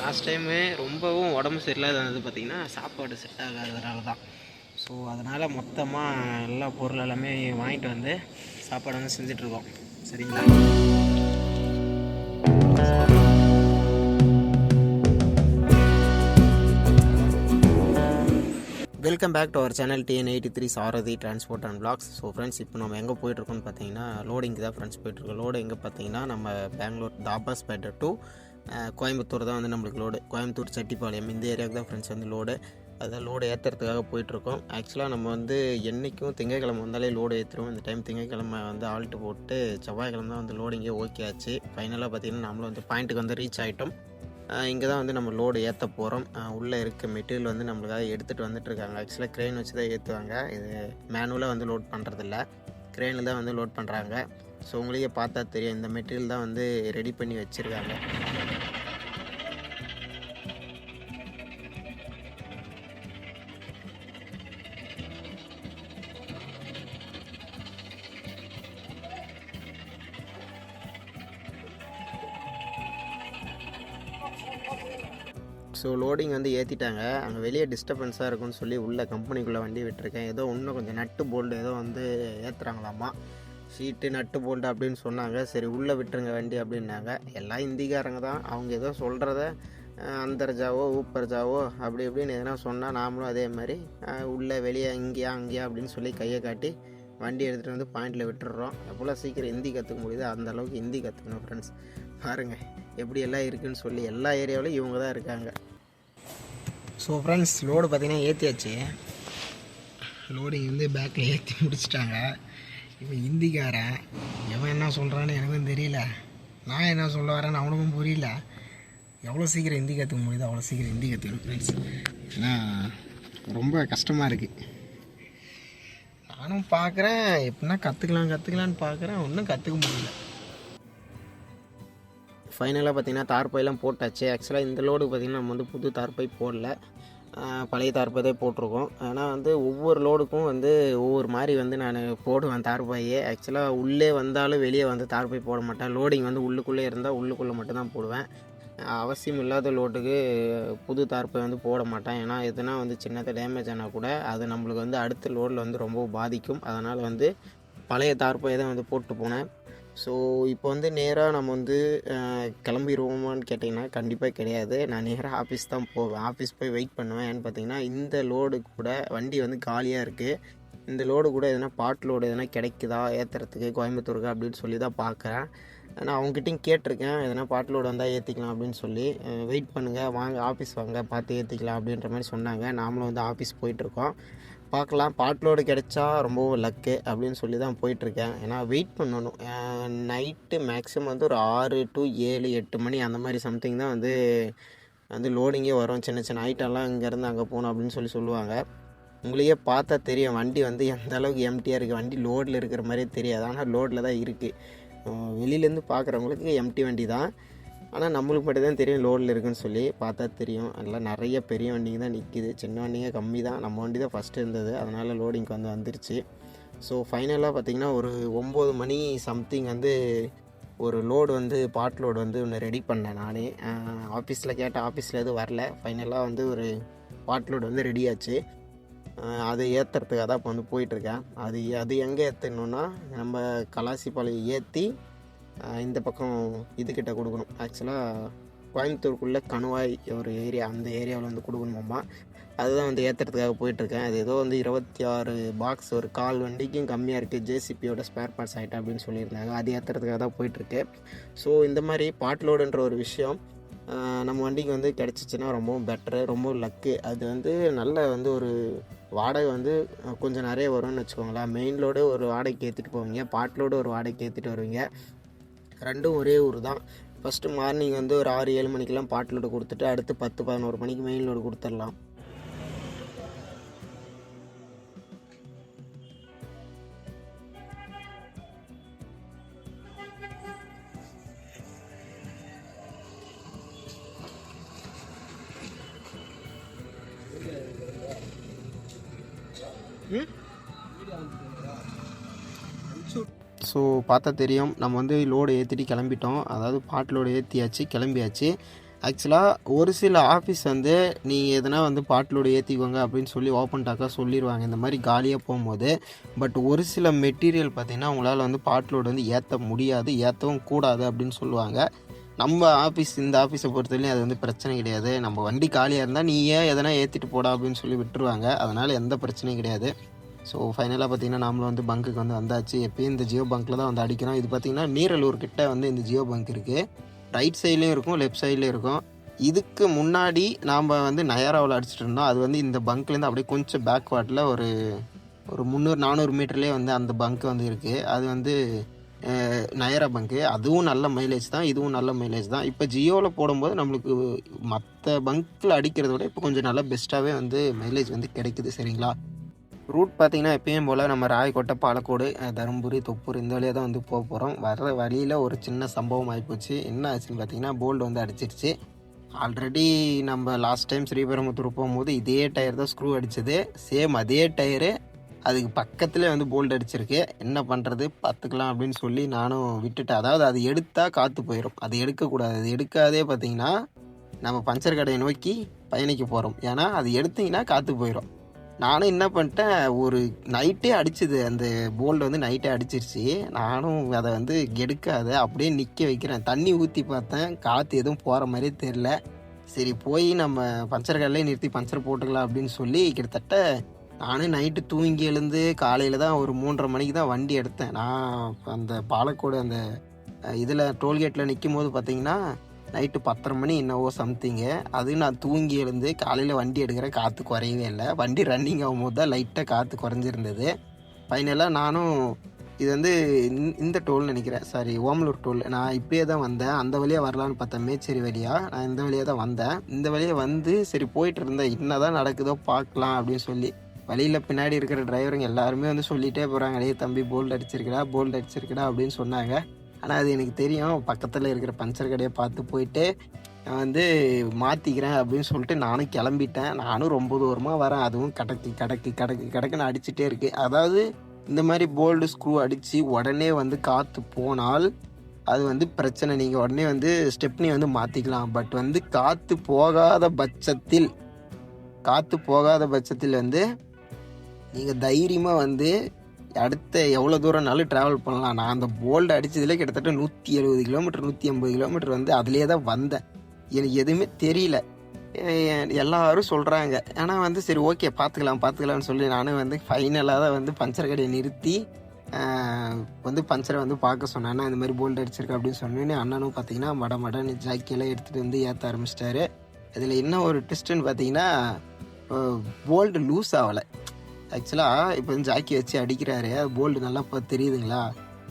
Last time ரொம்பவும் உடம்பு சரியில்லாத வந்து பார்த்திங்கன்னா சாப்பாடு செட் ஆகாததுனால தான். ஸோ அதனால் மொத்தமாக எல்லா பொருள் எல்லாமே வாங்கிட்டு வந்து சாப்பாடு வந்து செஞ்சிட்ருக்கோம் சரிங்களா? Welcome back to our channel TN eighty three Sarathi transport and blogs so friends இப்போ நம்ம எங்கே போயிட்டுருக்கோம்னு பார்த்தீங்கன்னா லோடிங்க்கு தான் ஃப்ரெண்ட்ஸ் போயிட்டுருக்கோம். லோடு எங்கே பார்த்தீங்கன்னா நம்ம பெங்களூர் தாபாஸ்பேட்டை டு கோயம்புத்தூர் தான் வந்து நம்மளுக்கு லோடு கோயம்புத்தூர் செட்டிப்பாளையம் இந்த ஏரியாவுக்கு தான் ஃப்ரெண்ட்ஸ் வந்து லோடு அதான் லோடு ஏற்றுறதுக்காக போயிட்டுருக்கோம். ஆக்சுவலாக நம்ம வந்து என்றைக்கும் திங்கக்கிழமை வந்தாலே லோடு ஏற்றுருவோம் இந்த டைம் திங்கக்கிழமை வந்து ஆல்ட்டு போட்டு செவ்வாய்க்கிழமை தான் வந்து லோடிங்கே ஓகே ஆச்சு. ஃபைனலாக பார்த்தீங்கன்னா நம்மளும் வந்து பாயிண்ட்டுக்கு வந்து ரீச் ஆகிட்டோம் இங்கே தான் வந்து நம்ம லோடு ஏற்ற போகிறோம் உள்ளே இருக்க மெட்டீரியல் வந்து நம்மளுக்காக எடுத்துகிட்டு வந்துட்டுருக்காங்க ஆக்சுவலாக க்ரெயின் வச்சு தான் ஏற்றுவாங்க இது மேனுவலாக வந்து லோட் பண்ணுறதில்ல க்ரெயினில் தான் வந்து லோட் பண்ணுறாங்க ஸோ உங்களையே பார்த்தா தெரியும். இந்த மெட்டீரியல் தான் வந்து ரெடி பண்ணி வச்சுருக்காங்க. ஸோ லோடிங் வந்து ஏற்றிட்டாங்க அங்கே வெளியே டிஸ்டர்பன்ஸாக இருக்கும்னு சொல்லி உள்ளே கம்பெனிக்குள்ளே வண்டி விட்டுருக்கேன். ஏதோ இன்னும் கொஞ்சம் நட்டு போல்டு ஏதோ வந்து ஏற்றுறாங்களாமா ஷீட்டு நட்டு போல்டு அப்படின்னு சொன்னாங்க. சரி உள்ளே விட்டுருங்க வண்டி அப்படின்னாங்க. எல்லாம் இந்திக்காரங்க தான். அவங்க ஏதோ சொல்கிறத அந்தர்ஜாவோ ஊப்பர்ஜாவோ அப்படி இப்படின்னு எதனா சொன்னால் நாமளும் அதே மாதிரி உள்ளே வெளியே இங்கேயா அங்கேயா அப்படின்னு சொல்லி கையை காட்டி வண்டி எடுத்துகிட்டு வந்து பாயிண்டில் விட்டுடுறோம் எவ்வளோ சீக்கிரம் ஹிந்தி கற்றுக்க முடியுதோ அந்த அளவுக்கு ஹிந்தி கற்றுக்கணும் ஃப்ரெண்ட்ஸ் பாருங்கள் எப்படி எல்லாம் சொல்லி எல்லா ஏரியாவிலும் இவங்க தான் இருக்காங்க. ஸோ ஃப்ரெண்ட்ஸ் லோடு பார்த்தீங்கன்னா ஏற்றியாச்சு லோடிங் வந்து பேக்கில் ஏற்றி முடிச்சிட்டாங்க. இப்போ ஹிந்திக்காரன் எவன் என்ன சொல்கிறான்னு எனக்கும் தெரியல. நான் என்ன சொல்ல வரேன்னு அவனுக்கும் புரியல. எவ்வளோ சீக்கிரம் ஹிந்தி கற்றுக்க முடியுதோ அவ்வளோ சீக்கிரம் ஹிந்தி கற்றுக்கணும் ஃப்ரெண்ட்ஸ் ஏன்னா ரொம்ப கஷ்டமாக இருக்குது நானும் பார்க்குறேன் எப்படின்னா கற்றுக்கலாம் கற்றுக்கலான்னு பார்க்குறேன் ஒன்றும் கற்றுக்க முடியல. ஃபைனலாக பார்த்தீங்கன்னா தார்பாயெல்லாம் போட்டாச்சு. ஆக்சுவலாக இந்த லோடு பார்த்திங்கன்னா நம்ம வந்து புது தார்பாய் போடல. பழைய தார்ப்பை தான் போட்டிருக்கோம். ஆனால் வந்து ஒவ்வொரு லோடுக்கும் வந்து ஒவ்வொரு மாதிரி வந்து நான் போடுவேன் தார்பாயே. ஆக்சுவலாக உள்ளே வந்தாலும் வெளியே வந்து தார்பாய் போட மாட்டேன். லோடிங் வந்து உள்ளுக்குள்ளே இருந்தால் உள்ளுக்குள்ளே மட்டும்தான் போடுவேன். அவசியம் இல்லாத லோட்டுக்கு புது தார்ப்பை வந்து போட மாட்டேன். ஏன்னா எதுனா வந்து சின்னதாக டேமேஜ் ஆனால் கூட அது நம்மளுக்கு வந்து அடுத்த லோடில் வந்து ரொம்ப பாதிக்கும். அதனால் வந்து பழைய தார்ப்பை தான் வந்து போட்டு போனேன். ஸோ இப்போ வந்து நேராக நம்ம வந்து கிளம்பிடுவோமான்னு கேட்டிங்கன்னா கண்டிப்பாக கிடையாது. நான் நேராக ஆஃபீஸ் தான் போவேன். ஆஃபீஸ் போய் வெயிட் பண்ணுவேன். ஏன்னு பார்த்தீங்கன்னா இந்த லோடு கூட வண்டி வந்து காலியாக இருக்குது இந்த லோடு கூட எதனா பாட் லோடு எதனா கிடைக்குதா? ஏற்றுறதுக்கு கோயம்புத்தூருக்கு அப்படின்னு சொல்லி தான் பார்க்குறேன் நான் அவங்ககிட்டையும் கேட்டிருக்கேன். எதனா பாட் லோடு வந்தால் ஏற்றிக்கலாம் அப்படின்னு சொல்லி. வெயிட் பண்ணுங்கள் வாங்க ஆஃபீஸ் வாங்க. பார்த்து ஏற்றிக்கலாம் அப்படின்ற மாதிரி சொன்னாங்க. நாமளும் வந்து ஆஃபீஸ் போயிட்டுருக்கோம். பார்க்கலாம். பாட்லோடு கிடைச்சா ரொம்பவும் லக்கு அப்படின்னு சொல்லி தான் போயிட்டுருக்கேன். ஏன்னா வெயிட் பண்ணணும். நைட்டு மேக்ஸிமம் வந்து ஒரு ஆறு டு ஏழு எட்டு மணி அந்த மாதிரி சம்திங் தான் வந்து வந்து லோடிங்கே வரும். சின்ன சின்ன ஐட்டம்லாம் இங்கேருந்து அங்கே போகணும் அப்படின்னு சொல்லி சொல்லுவாங்க. உங்களையே பார்த்தா தெரியும். வண்டி வந்து எந்த அளவுக்கு எம்டியாக இருக்குது வண்டி லோடில் இருக்கிற மாதிரியே தெரியாது. ஆனால் லோடில் தான் இருக்குது வெளியிலேருந்து பார்க்குறவங்களுக்கு எம்டி வண்டி தான். ஆனால் நம்மளுக்கு மட்டும் தான் தெரியும் லோடில் இருக்குன்னு சொல்லி. பார்த்தா தெரியும். அதில் நிறைய பெரிய வண்டிங்க தான் நிற்கிது சின்ன வண்டிங்க கம்மி தான். நம்ம வண்டி தான் ஃபஸ்ட்டு இருந்தது. அதனால் லோடிங்க்கு வந்து வந்துருச்சு. ஸோ ஃபைனலாக பார்த்திங்கன்னா ஒரு ஒம்பது மணி சம்திங் வந்து ஒரு லோடு வந்து பாட் லோடு வந்து ஒன்று ரெடி பண்ணேன் நானே. ஆஃபீஸில் கேட்டேன் ஆஃபீஸில் எதுவும் வரல. ஃபைனலாக வந்து ஒரு பாட் லோடு வந்து ரெடியாச்சு அதை ஏற்றுறதுக்காக தான் இப்போ வந்து போயிட்டுருக்கேன். அது அது எங்கே ஏற்றணுன்னா நம்ம கலாசிப்பாளையம் ஏற்றி இந்த பக்கம் இதுக்கிட்ட கொடுக்கணும். ஆக்சுவலாக கோயம்புத்தூருக்குள்ளே கணுவாய் ஒரு ஏரியா அந்த ஏரியாவில் வந்து கொடுக்கணுமாம்மா. அதுதான் வந்து ஏற்றுறதுக்காக போயிட்டுருக்கேன். அது ஏதோ வந்து இருபத்தி ஆறு பாக்ஸ் ஒரு கால் வண்டிக்கும் கம்மியாக இருக்குது ஜேசிபியோட ஸ்பேர் பார்ட்ஸ் ஐட்டம் அப்படின்னு சொல்லியிருந்தாங்க. அது ஏற்றுறதுக்காக தான் போயிட்டுருக்கு ஸோ இந்த மாதிரி பாட்லோடுன்ற ஒரு விஷயம் நம்ம வண்டிக்கு வந்து கிடச்சிச்சின்னா ரொம்பவும் பெட்ரு ரொம்ப லக்கு அது வந்து நல்ல வந்து ஒரு வாடகை வந்து கொஞ்சம் நிறைய வரும்னு வச்சுக்கோங்களேன். மெயின் லோடு ஒரு வாடகைக்கு ஏற்றிட்டு போவீங்க. பாட்லோடு ஒரு வாடகைக்கு ஏற்றிட்டு வருவீங்க. ரெண்டும் ஒரே ஊர் தான். ஃபஸ்ட்டு மார்னிங் வந்து ஒரு ஆறு ஏழு மணிக்கெல்லாம் பாட்டிலோடு கொடுத்துட்டு அடுத்து பத்து பதினோரு மணிக்கு மெயின் லோடு கொடுத்துடலாம். ஸோ பார்த்தா தெரியும். நம்ம வந்து லோடு ஏற்றிட்டு கிளம்பிட்டோம். அதாவது பாட் லோடு ஏற்றியாச்சு கிளம்பியாச்சு. ஆக்சுவலாக ஒரு சில ஆஃபீஸ் வந்து நீங்கள் எதனா வந்து பாட்டிலோடு ஏற்றிக்கோங்க அப்படின்னு சொல்லி ஓப்பன் டாக்காக சொல்லிடுவாங்க இந்த மாதிரி காலியாக போகும்போது. பட் ஒரு சில மெட்டீரியல் பார்த்தீங்கன்னா உங்களால் வந்து பாட்டிலோடு வந்து ஏற்ற முடியாது ஏற்றவும் கூடாது அப்படின்னு சொல்லுவாங்க. நம்ம ஆஃபீஸ் இந்த ஆஃபீஸை பொறுத்தவரையும் அது வந்து பிரச்சனை கிடையாது. நம்ம வண்டி காலியாக இருந்தால் நீ ஏன் எதனா ஏற்றிட்டு போடா அப்படின்னு சொல்லி விட்டுருவாங்க. அதனால் எந்த பிரச்சனையும் கிடையாது. ஸோ ஃபைனலாக பார்த்தீங்கன்னா நாமளும் வந்து பங்குக்கு வந்து வந்தாச்சு. எப்பயும் இந்த ஜியோ பங்க்கில் தான் வந்து அடிக்கிறோம். இது பார்த்தீங்கன்னா நீரலூர் கிட்டே வந்து இந்த ஜியோ பங்க் இருக்குது ரைட் சைட்லேயும் இருக்கும் லெஃப்ட் சைட்லேயும் இருக்கும். இதுக்கு முன்னாடி நாம் வந்து நயாராவில் அடிச்சிட்டு இருந்தோம். அது வந்து இந்த பங்க்லேருந்து அப்படியே கொஞ்சம் பேக்வாட்டில் ஒரு ஒரு முந்நூறு நானூறு மீட்டர்லேயே வந்து அந்த பங்க் வந்து இருக்குது அது வந்து நயரா பங்கு அதுவும் நல்ல மைலேஜ் தான். இதுவும் நல்ல மைலேஜ் தான். இப்போ ஜியோவில் போடும்போது நம்மளுக்கு மற்ற பங்க்கில் அடிக்கிறத விட இப்போ கொஞ்சம் நல்லா பெஸ்ட்டாகவே வந்து மைலேஜ் வந்து கிடைக்குது. சரிங்களா? ரூட் பார்த்திங்கன்னா எப்பயும் போல் நம்ம ராயக்கோட்டை பாலக்கோடு தருமபுரி தொப்பூர் இந்த வழியாக தான் வந்து போக போகிறோம் வர்ற வழியில் ஒரு சின்ன சம்பவம் ஆகிப்போச்சு என்ன ஆச்சுன்னு பார்த்தீங்கன்னா போல்டு வந்து அடிச்சிருச்சு. ஆல்ரெடி நம்ம லாஸ்ட் டைம் ஸ்ரீபெரும்புத்தூர் போகும்போது இதே டயர் தான் ஸ்க்ரூ அடித்தது சேம் அதே டயரு. அதுக்கு பக்கத்துலேயே வந்து போல்டு அடிச்சிருக்கு. என்ன பண்ணுறது பார்த்துக்கலாம் அப்படின்னு சொல்லி நானும் விட்டுட்டேன். அதாவது அது எடுத்தால் காற்று போயிடும் அது எடுக்கக்கூடாது அது எடுக்காதே பார்த்தீங்கன்னா நம்ம பஞ்சர் கடையை நோக்கி பயணிக்க போகிறோம் ஏன்னா அது எடுத்திங்கன்னா காற்று போயிடும் நானும் என்ன பண்ணிட்டேன் ஒரு நைட்டே அடிச்சுது. அந்த போல்டு வந்து நைட்டே அடிச்சிருச்சு. நானும் அதை வந்து கெடுக்காத அப்படியே நிற்க வைக்கிறேன். தண்ணி ஊற்றி பார்த்தேன். காற்று எதுவும் போகிற மாதிரியே தெரில சரி போய் நம்ம பஞ்சர் கடையிலே நிறுத்தி பஞ்சர் போட்டுக்கலாம் அப்படின்னு சொல்லி கிட்டத்தட்ட நானும் நைட்டு தூங்கி எழுந்து காலையில் தான் ஒரு மூன்றரை மணிக்கு தான் வண்டி எடுத்தேன். நான் அந்த பாலக்கோடு அந்த இதில் டோல்கேட்டில் நிற்கும் போது பார்த்தீங்கன்னா நைட்டு பத்தரை மணி என்னவோ சம்திங்கு அது நான் தூங்கி எழுந்து காலையில் வண்டி எடுக்கிறேன் காற்று குறையவே இல்லை. வண்டி ரன்னிங் ஆகும்போது தான் லைட்டாக காற்று குறைஞ்சிருந்தது. ஃபைனலாக நானும் இது வந்து இந்த- இந்த நினைக்கிறேன். சாரி ஓமலூர் டோல் நான் இப்படியே தான் வந்தேன். அந்த வழியாக வரலான்னு பார்த்தேன். மேச்சேரி வழியாக நான் இந்த வழியாக தான் வந்தேன். இந்த வழியாக வந்து சரி போயிட்டு இருந்தேன். என்னதான் நடக்குதோ பார்க்கலாம் அப்படின்னு சொல்லி. வழியில் பின்னாடி இருக்கிற டிரைவருங்க எல்லாருமே வந்து சொல்லிகிட்டே போகிறாங்க அடையே தம்பி போல்ட் அடிச்சிருக்கடா போல்ட் அடிச்சிருக்கடா அப்படின்னு சொன்னாங்க. ஆனால் அது எனக்கு தெரியும். பக்கத்தில் இருக்கிற பஞ்சர் கடையை பார்த்து போயிட்டு நான் வந்து மாற்றிக்கிறேன் அப்படின்னு சொல்லிட்டு நானும் கிளம்பிட்டேன். நானும் ரொம்ப தூரமாக வரேன். அதுவும் கடக்கு கடக்கு கடக்கு கடக்குன்னு அடிச்சிட்டே இருக்கு. அதாவது இந்த மாதிரி போல்டு ஸ்க்ரூ அடித்து உடனே வந்து காற்று போனால் அது வந்து பிரச்சனை. நீங்கள் உடனே வந்து ஸ்டெப்னி வந்து மாற்றிக்கலாம் பட் வந்து காற்று போகாத பட்சத்தில் காற்று போகாத பட்சத்தில் வந்து நீங்கள் தைரியமாக வந்து அடுத்த எவ்வளோ தூரம்னாலும் ட்ராவல் பண்ணலாம். நான் அந்த போல்டு அடித்ததுலேயே கிட்டத்தட்ட நூற்றி எழுபது கிலோமீட்டர் நூற்றி ஐம்பது கிலோமீட்டர் வந்து அதுலேயே தான் வந்தேன். எனக்கு எதுவுமே தெரியல. எல்லாரும் சொல்கிறாங்க ஆனால் வந்து சரி ஓகே பார்த்துக்கலாம் பார்த்துக்கலாம்னு சொல்லி நானும் வந்து ஃபைனலாக தான் வந்து பஞ்சர் கடையை நிறுத்தி வந்து பஞ்சரை வந்து பார்க்க சொன்னேன். இந்த மாதிரி போல்டு அடிச்சிருக்கா அப்படின்னு சொன்னேன்னு அண்ணனும் பார்த்தீங்கன்னா மட மடன்னு ஜாக்கியெல்லாம் எடுத்துகிட்டு வந்து ஏற்ற ஆரம்பிச்சிட்டாரு. இதில் என்ன ஒரு ட்விஸ்ட்டுன்னு பார்த்தீங்கன்னா போல்டு லூஸ் ஆகலை. ஆக்சுவலாக இப்போ வந்து ஜாக்கி வச்சு அடிக்கிறாரு. போல்டு நல்லா இப்போ தெரியுதுங்களா?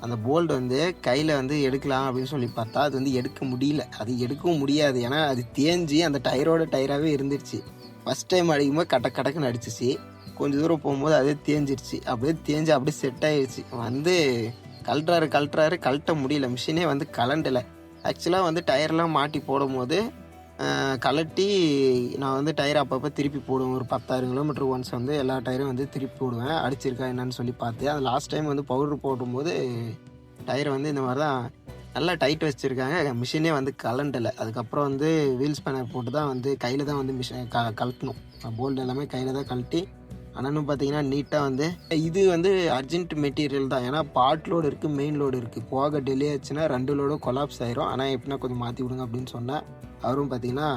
அந்த போல்டு வந்து கையில் வந்து எடுக்கலாம் அப்படின்னு சொல்லி பார்த்தா அது வந்து எடுக்க முடியல. அது எடுக்கவும் முடியாது. ஏன்னா அது தேஞ்சு அந்த டயரோட டயராகவே இருந்துருச்சு. ஃபஸ்ட் டைம் அடிக்கும்போது கட்ட கடக்குன்னு அடிச்சிச்சு. கொஞ்சம் தூரம் போகும்போது அதே தேஞ்சிருச்சு. அப்படியே தேஞ்சு அப்படியே செட் ஆகிடுச்சு வந்து கழட்டுறாரு கழட்டுறாரு கழட்ட முடியல. மிஷினே வந்து கலண்டலை ஆக்சுவலாக வந்து டயர்லாம் மாட்டி போடும்போது போது கழட்டி நான் வந்து டயர் அப்பப்போ திருப்பி போடுவேன். ஒரு பத்தாயிரம் கிலோமீட்டர் ஒன்ஸ் வந்து எல்லா டயரும் வந்து திருப்பி போடுவேன். அடிச்சிருக்கா என்னன்னு சொல்லி பார்த்து. அது லாஸ்ட் டைம் வந்து பவுடர் போடும்போது டயர் வந்து இந்த மாதிரி தான் நல்லா டைட் வச்சுருக்காங்க. மிஷினே வந்து கலண்டலை. அதுக்கப்புறம் வந்து வீல் ஸ்பேனர் போட்டு தான் வந்து கையில் தான் வந்து மிஷின் க கழட்டணும். போல்டு எல்லாமே கையில் தான் கழட்டி ஆனாலும் பார்த்தீங்கன்னா நீட்டாக வந்து இது வந்து அர்ஜென்ட் மெட்டீரியல் தான். ஏன்னா பார்ட் லோடு இருக்குது மெயின் லோடு இருக்குது போக டிலே ஆச்சுன்னா ரெண்டு லோடும் கொலாப்ஸ் ஆயிரும். ஆனால் எப்படின்னா கொஞ்சம் மாற்றி விடுங்க அப்படின்னு சொன்னேன். அவரும் பார்த்தீங்கன்னா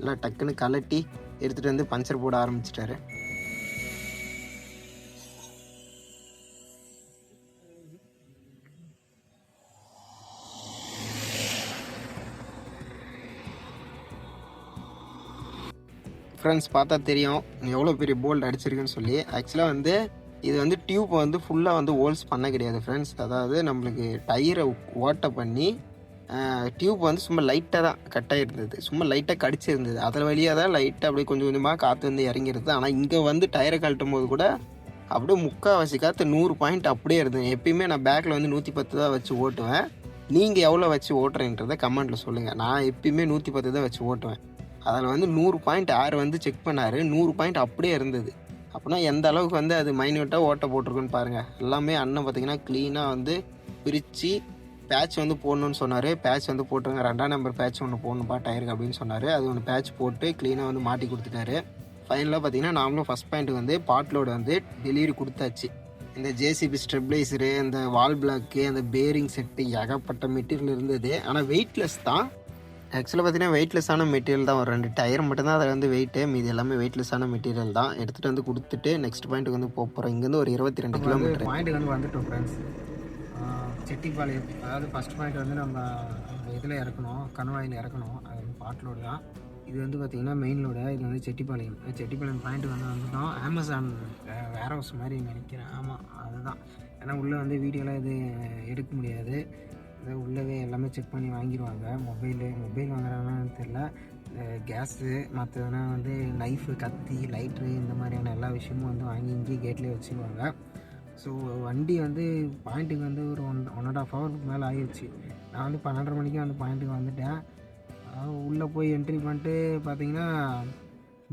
எல்லாம் டக்குன்னு கலட்டி எடுத்துகிட்டு வந்து பஞ்சர் போட ஆரம்பிச்சிட்டாரு. ஃப்ரெண்ட்ஸ் பார்த்தா தெரியும் எவ்வளோ பெரிய போல்ட் அடிச்சிருக்குன்னு சொல்லி. ஆக்சுவலாக வந்து இது வந்து டியூப் வந்து ஃபுல்லாக வந்து ஹோல்ஸ் பண்ண கிடையாது ஃப்ரெண்ட்ஸ் அதாவது நம்மளுக்கு டயரை ஓட்டை பண்ணி டியூப் வந்து சும்மா லைட்டாக தான் கட்டாக இருந்தது சும்மா லைட்டாக கடிச்சிருந்தது. அதில் வழியாக தான் லைட்டாக அப்படியே கொஞ்சம் கொஞ்சமாக காற்று வந்து இறங்கிருது ஆனால் இங்கே வந்து டயரை கழட்டும் போது கூட அப்படியே முக்கால்வாசி காற்று நூறு பாயிண்ட் அப்படியே இருந்தது. எப்பயுமே நான் பேக்கில் வந்து நூற்றி பத்து தான் வச்சு ஓட்டுவேன். நீங்கள் எவ்வளோ வச்சு ஓட்டுறீன்றத கமெண்ட்டில் சொல்லுங்கள் நான் எப்பயுமே நூற்றி பத்து தான் வச்சு ஓட்டுவேன். அதில் வந்து நூறு பாயிண்ட் ஆறு வந்து செக் பண்ணார். நூறு பாயிண்ட் அப்படியே இருந்தது. அப்படின்னா எந்த அளவுக்கு வந்து அது மைன்யூட்டாக ஓட்ட போட்டிருக்குன்னு பாருங்கள் எல்லாமே அண்ணன் பார்த்தீங்கன்னா க்ளீனாக வந்து பிரித்து பேட்ச் வந்து போடணும்னு சொன்னார். பேட்ச் வந்து போட்டுருங்க ரெண்டாம் நம்பர் பேட்ச் ஒன்று போடணும்ப்பா டயருக்கு அப்படின்னு சொன்னார். அது ஒன்று பேட்ச் போட்டு க்ளீனாக வந்து மாட்டி கொடுத்துட்டாரு. ஃபைனலாக பார்த்தீங்கன்னா நாமளும் ஃபஸ்ட் பாயிண்ட் வந்து பாட்லோட வந்து டெலிவரி கொடுத்தாச்சு. இந்த ஜேசிபி ஸ்டெபிளைசரு இந்த வால் பிளாக்கு அந்த பேரிங் செட்டு ஏகப்பட்ட மெட்டீரியல் இருந்தது. ஆனால் வெயிட்லெஸ் தான். ஆக்சுவலாக பார்த்தீங்கன்னா வெயிட்லெஸ்ஸான மெட்டீரியல் தான். ஒரு ரெண்டு டயர் மட்டும்தான் அதில் வந்து வெயிட்டு மீதி எல்லாமே வெயிட்லெஸ்ஸான மெட்டீரியல் தான். எடுத்துகிட்டு வந்து கொடுத்துட்டு நெக்ஸ்ட் பாயிண்ட்டுக்கு வந்து போக போகிறோம் இங்கேருந்து ஒரு இருபத்தி ரெண்டு கிலோமீட்டர் பாயிண்ட்டுக்கு வந்து வந்துட்டோம் ஃப்ரெண்ட்ஸ் செட்டிப்பாளையம். அதாவது ஃபஸ்ட் பாயிண்ட் வந்து நம்ம இதில் இறக்கணும் கணவாயில் இறக்கணும். அது வந்து பாட்டிலோடு தான். இது வந்து பார்த்திங்கன்னா மெயின் லோடு இது வந்து செட்டிப்பாளையம். செட்டிப்பாளையம் பாயிண்ட் வந்து வந்துட்டோம். அமேசான் வேர் ஹவுஸ் மாதிரி நினைக்கிறேன் ஆமாம் அதுதான். ஏன்னா உள்ளே வந்து வீடியோலாம் இது எடுக்க முடியாது. இது உள்ளவே எல்லாமே செக் பண்ணி வாங்கிடுவாங்க. மொபைலு மொபைல் வாங்குறாங்கன்னு தெரில கேஸு மற்றதுனா வந்து நைஃபு கத்தி லைட்ரு இந்த மாதிரியான எல்லா விஷயமும் வந்து வாங்கி இங்கேயே கேட்லேயே வச்சுருவாங்க. ஸோ வண்டி வந்து பாயிண்ட்டுக்கு வந்து ஒரு ஒன் ஒன் அண்ட் ஆஃப் ஹவருக்கு மேலே ஆயிடுச்சு நான் வந்து பன்னெண்டரை மணிக்கு வந்து பாயிண்ட்டுக்கு வந்துட்டேன். உள்ளே போய் என்ட்ரி பண்ணிட்டு பார்த்தீங்கன்னா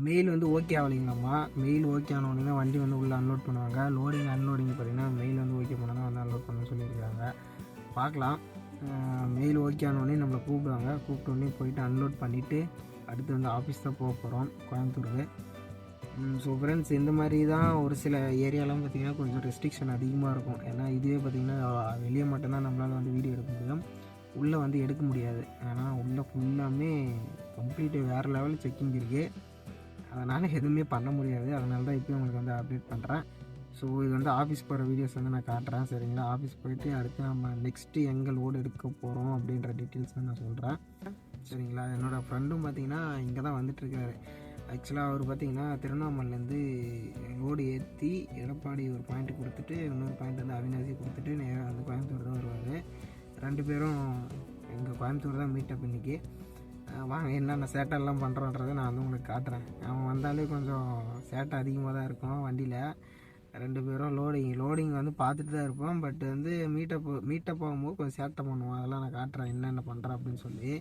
மெயில் வந்து ஓகே ஆகலைங்களாம்மா. மெயில் ஓகே ஆனவுடனே வண்டி வந்து உள்ளே அன்லோட் பண்ணுவாங்க. லோடிங் அன்லோடிங் பார்த்தீங்கன்னா மெயில் வந்து ஓகே பண்ணால் தான் வந்து அன்லோட் பண்ண சொல்லியிருக்காங்க. பார்க்கலாம் மெயில் ஓகே ஆனவுடனே நம்மளை கூப்பிடுவாங்க. கூப்பிட்ட உடனே போயிட்டு அன்லோட் பண்ணிவிட்டு அடுத்து வந்து ஆஃபீஸ் தான் போக போகிறோம் கோயம்புத்தூருக்கு. ஸோ ஃப்ரெண்ட்ஸ் இந்த மாதிரி தான் ஒரு சில ஏரியாலாம் பார்த்திங்கன்னா கொஞ்சம் ரெஸ்ட்ரிக்ஷன் அதிகமாக இருக்கும். ஏன்னா இதுவே பார்த்திங்கன்னா வெளியே மட்டும்தான் நம்மளால் வந்து வீடியோ எடுக்க முடியும். உள்ளே வந்து எடுக்க முடியாது. ஏன்னா உள்ளே ஃபுல்லாமே கம்ப்ளீட்டு வேறு லெவலில் செக்கிங் இருக்குது அதனால் எதுவுமே பண்ண முடியாது. அதனால தான் இப்போ உங்களுக்கு வந்து அப்டேட் பண்ணுறேன் ஸோ இது வந்து ஆஃபீஸ் போகிற வீடியோஸ் வந்து நான் காட்டுறேன் சரிங்களா? ஆஃபீஸ் போயிட்டு அடுத்து நம்ம நெக்ஸ்ட்டு எங்கே லோடு எடுக்க போகிறோம் அப்படின்ற டீட்டெயில்ஸ் நான் சொல்கிறேன் சரிங்களா? என்னோடய ஃப்ரெண்டும் பார்த்தீங்கன்னா இங்கே தான் வந்துட்டுருக்காரு ஆக்சுவலாக அவர் பார்த்திங்கன்னா திருவண்ணாமலைலேருந்து லோடு ஏற்றி எடப்பாடி ஒரு பாயிண்ட் கொடுத்துட்டு இன்னொரு பாயிண்ட் வந்து அவினாசி கொடுத்துட்டு நேராக வந்து கோயம்புத்தூர் தான் வருவார். ரெண்டு பேரும் எங்கள் கோயம்புத்தூர் தான் மீட்டப் இன்றைக்கி வாங்க என்னென்ன சேட்டெல்லாம் பண்ணுறோன்றதை நான் வந்து உங்களுக்கு காட்டுறேன். அவன் வந்தாலே கொஞ்சம் சேட்டை அதிகமாக தான் இருக்கும் வண்டியில். ரெண்டு பேரும் லோடிங் லோடிங் வந்து பார்த்துட்டு தான் இருப்போம். பட் வந்து மீட்டப் மீட்டப் போகும்போது கொஞ்சம் சேட்டை பண்ணுவோம். அதெல்லாம் நான் காட்டுறேன் என்னென்ன பண்ணுறேன் அப்படின்னு சொல்லி.